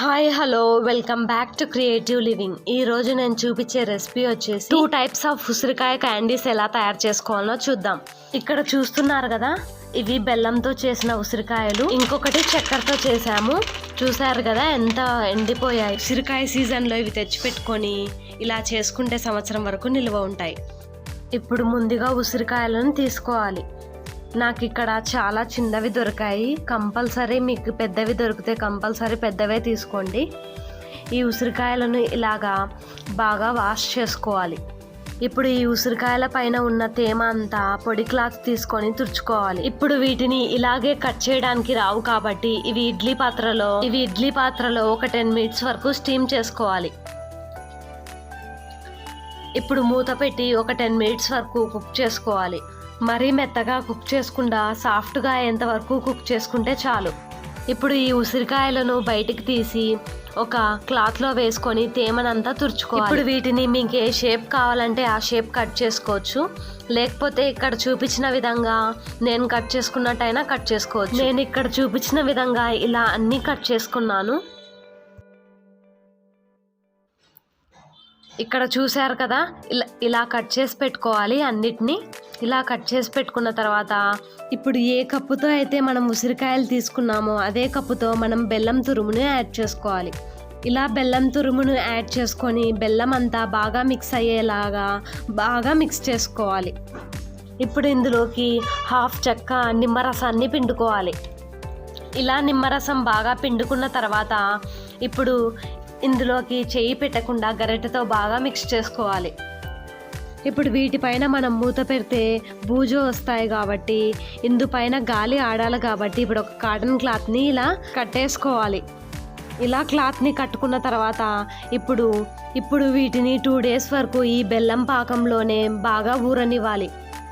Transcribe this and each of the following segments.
Hi hello welcome back to creative living ఈ రోజు నేను చూపించే రెసిపీ వచ్చేసి టూ టైప్స్ ఆఫ్ ఉసిరికాయ క్యాండీస్ ఎలా తయారు చేసుకోవాలో చూద్దాం. ఇక్కడ చూస్తున్నారు కదా? ఇవి బెల్లంతో చేసిన ఉసిరికాయలు. ఇంకొకటి చక్కెరతో చేసాము చూసారు కదా ఎంత ఎండిపోయాయి. ఉసిరికాయ సీజన్లో ఇవి తెచ్చిపెట్టుకొని ఇలా చేసుకుంటే సంవత్సరం వరకు నిల్వ ఉంటాయి. ఇప్పుడు ముందుగా ఉసిరికాయలను తీసుకోవాలి. నాకు ఇక్కడ చాలా చిన్నవి దొరికాయి. కంపల్సరీ మీకు పెద్దవి దొరికితే కంపల్సరీ పెద్దవే తీసుకోండి. ఈ ఉసిరికాయలను ఇలాగా బాగా వాష్ చేసుకోవాలి. ఇప్పుడు ఈ ఉసిరికాయల పైన ఉన్న తేమ అంతా పొడి క్లాత్ తీసుకొని తుడుచుకోవాలి. ఇప్పుడు వీటిని ఇలాగే కట్ చేయడానికి రావు కాబట్టి ఇవి ఇడ్లీ పాత్రలో ఇవి ఇడ్లీ పాత్రలో ఒక టెన్ మినిట్స్ వరకు స్టీమ్ చేసుకోవాలి. ఇప్పుడు మూత పెట్టి ఒక టెన్ మినిట్స్ వరకు కుక్ చేసుకోవాలి. మరీ మెత్తగా కుక్ చేసుకుండా సాఫ్ట్గా అయ్యేంత వరకు కుక్ చేసుకుంటే చాలు. ఇప్పుడు ఈ ఉసిరికాయలను బయటికి తీసి ఒక క్లాత్లో వేసుకొని తేమనంతా తుడుచుకోవాలి. ఇప్పుడు వీటిని మీకు ఏ షేప్ కావాలంటే ఆ షేప్ కట్ చేసుకోవచ్చు. లేకపోతే ఇక్కడ చూపించిన విధంగా నేను కట్ చేసుకున్నట్టయినా కట్ చేసుకోవచ్చు. నేను ఇక్కడ చూపించిన విధంగా ఇలా అన్నీ కట్ చేసుకున్నాను. ఇక్కడ చూశారు కదా ఇలా ఇలా కట్ చేసి పెట్టుకోవాలి అన్నిటినీ. ఇలా కట్ చేసి పెట్టుకున్న తర్వాత ఇప్పుడు ఏ కప్పుతో అయితే మనం ఉసిరికాయలు తీసుకున్నామో అదే కప్పుతో మనం బెల్లం తురుమును యాడ్ చేసుకోవాలి. ఇలా బెల్లం తురుమును యాడ్ చేసుకొని బెల్లం అంతా బాగా మిక్స్ అయ్యేలాగా బాగా మిక్స్ చేసుకోవాలి. ఇప్పుడు ఇందులోకి హాఫ్ చెక్క నిమ్మరసాన్ని పిండుకోవాలి. ఇలా నిమ్మరసం బాగా పిండుకున్న తర్వాత ఇప్పుడు ఇందులోకి చేయి పెట్టకుండా గరిటెతో బాగా మిక్స్ చేసుకోవాలి. ఇప్పుడు వీటిపైన మనం మూత పెడితే బూజు వస్తాయి కాబట్టి ఇందుపైన గాలి ఆడాలి కాబట్టి ఇప్పుడు ఒక కాటన్ క్లాత్ని ఇలా కట్టేసుకోవాలి. ఇలా క్లాత్ని కట్టుకున్న తర్వాత ఇప్పుడు ఇప్పుడు వీటిని టూ డేస్ వరకు ఈ బెల్లం పాకంలోనే బాగా ఊరనివ్వాలి.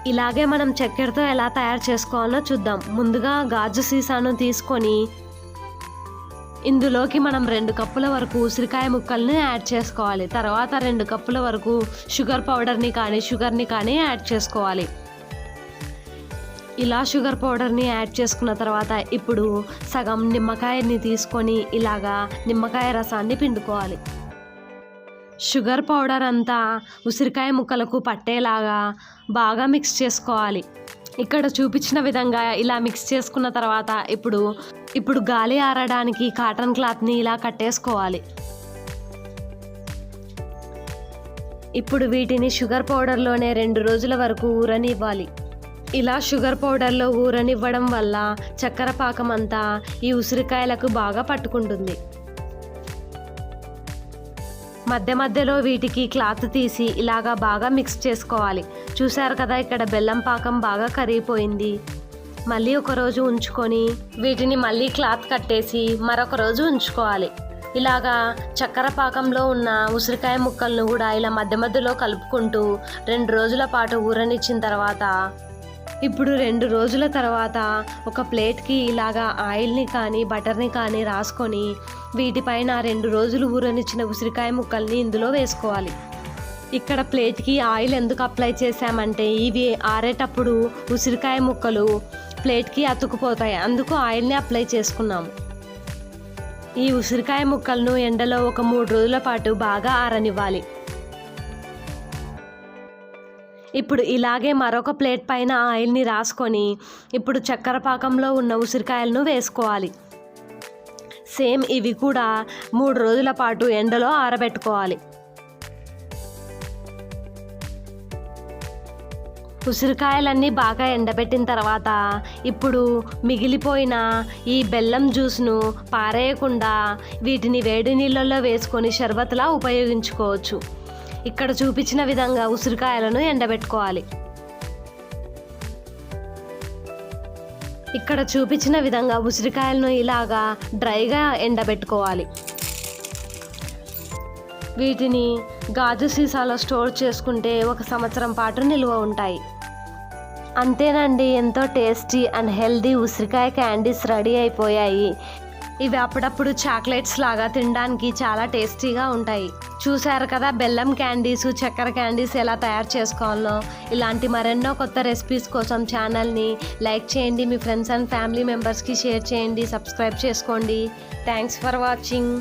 ఇలాగే మనం చక్కెరతో ఎలా తయారు చేసుకోవాలో చూద్దాం. ముందుగా గాజు సీసాను తీసుకొని ఇందులోకి మనం రెండు కప్పుల వరకు ఉసిరికాయ ముక్కల్ని యాడ్ చేసుకోవాలి. తర్వాత రెండు కప్పుల వరకు షుగర్ పౌడర్ని కానీ షుగర్ని కానీ యాడ్ చేసుకోవాలి. ఇలా షుగర్ పౌడర్ని యాడ్ చేసుకున్న తర్వాత ఇప్పుడు సగం నిమ్మకాయని తీసుకొని ఇలాగా నిమ్మకాయ రసాన్ని పిండుకోవాలి. షుగర్ పౌడర్ అంతా ఉసిరికాయ ముక్కలకు పట్టేలాగా బాగా మిక్స్ చేసుకోవాలి. ఇక్కడ చూపించిన విధంగా ఇలా మిక్స్ చేసుకున్న తర్వాత ఇప్పుడు ఇప్పుడు గాలి ఆరడానికి కాటన్ క్లాత్ని ఇలా కట్టేసుకోవాలి. ఇప్పుడు వీటిని షుగర్ పౌడర్లోనే రెండు రోజుల వరకు ఊరనివ్వాలి. ఇలా షుగర్ పౌడర్లో ఊరనివ్వడం వల్ల చక్కెర పాకం అంతా ఈ ఉసిరికాయలకు బాగా పట్టుకుంటుంది. మధ్య మధ్యలో వీటికి క్లాత్ తీసి ఇలాగా బాగా మిక్స్ చేసుకోవాలి. చూశారు కదా ఇక్కడ బెల్లం పాకం బాగా కరిగిపోయింది. మళ్ళీ ఒక రోజు ఉంచుకొని వీటిని మళ్ళీ క్లాత్ కట్టేసి మరొక రోజు ఉంచుకోవాలి. ఇలాగా చక్కెర పాకంలో ఉన్న ఉసిరికాయ ముక్కలను కూడా ఇలా మధ్య మధ్యలో కలుపుకుంటూ రెండు రోజుల పాటు ఊరనిచ్చిన తర్వాత ఇప్పుడు రెండు రోజుల తర్వాత ఒక ప్లేట్కి ఇలాగా ఆయిల్ని కానీ బటర్ని కానీ రాసుకొని వీటిపైన రెండు రోజులు ఊరనిచ్చిన ఉసిరికాయ ముక్కల్ని ఇందులో వేసుకోవాలి. ఇక్కడ ప్లేట్కి ఆయిల్ ఎందుకు అప్లై చేశామంటే ఇవి ఆరేటప్పుడు ఉసిరికాయ ముక్కలు ప్లేట్కి అతుకుపోతాయి. అందుకు ఆయిల్ని అప్లై చేసుకున్నాము ఈ ఉసిరికాయ ముక్కలను ఎండలో ఒక మూడు రోజుల పాటు బాగా ఆరనివ్వాలి. ఇప్పుడు ఇలాగే మరొక ప్లేట్ పైన ఆయిల్ని రాసుకొని ఇప్పుడు చక్కెర పాకంలో ఉన్న ఉసిరికాయలను వేసుకోవాలి. సేమ్ ఇవి కూడా మూడు రోజుల పాటు ఎండలో ఆరబెట్టుకోవాలి. ఉసిరికాయలన్నీ బాగా ఎండబెట్టిన తర్వాత ఇప్పుడు మిగిలిపోయిన ఈ బెల్లం జ్యూస్ను పారేయకుండా వీటిని వేడి నీళ్ళల్లో వేసుకొని షర్బత్లా ఉపయోగించుకోవచ్చు. ఇక్కడ చూపించిన విధంగా ఉసిరికాయలను ఎండబెట్టుకోవాలి. ఇక్కడ చూపించిన విధంగా ఉసిరికాయలను ఇలాగా డ్రైగా ఎండబెట్టుకోవాలి. వీటిని గాజు సీసాలో స్టోర్ చేసుకుంటే ఒక సంవత్సరం పాటు నిల్వ ఉంటాయి. అంతేనండి ఎంతో టేస్టీ అండ్ హెల్దీ ఉసిరికాయ క్యాండీస్ రెడీ అయిపోయాయి. ఇవి అప్పుడప్పుడు చాక్లెట్స్ లాగా తినడానికి చాలా టేస్టీగా ఉంటాయి. చూశారు కదా బెల్లం క్యాండీస్ చక్కెర క్యాండీస్ ఎలా తయారు చేసుకోవాలో? ఇలాంటి మరెన్నో కొత్త రెసిపీస్ కోసం ఛానల్ని లైక్ చేయండి మీ ఫ్రెండ్స్ అండ్ ఫ్యామిలీ మెంబర్స్కి షేర్ చేయండి సబ్స్క్రైబ్ చేసుకోండి. Thanks for watching.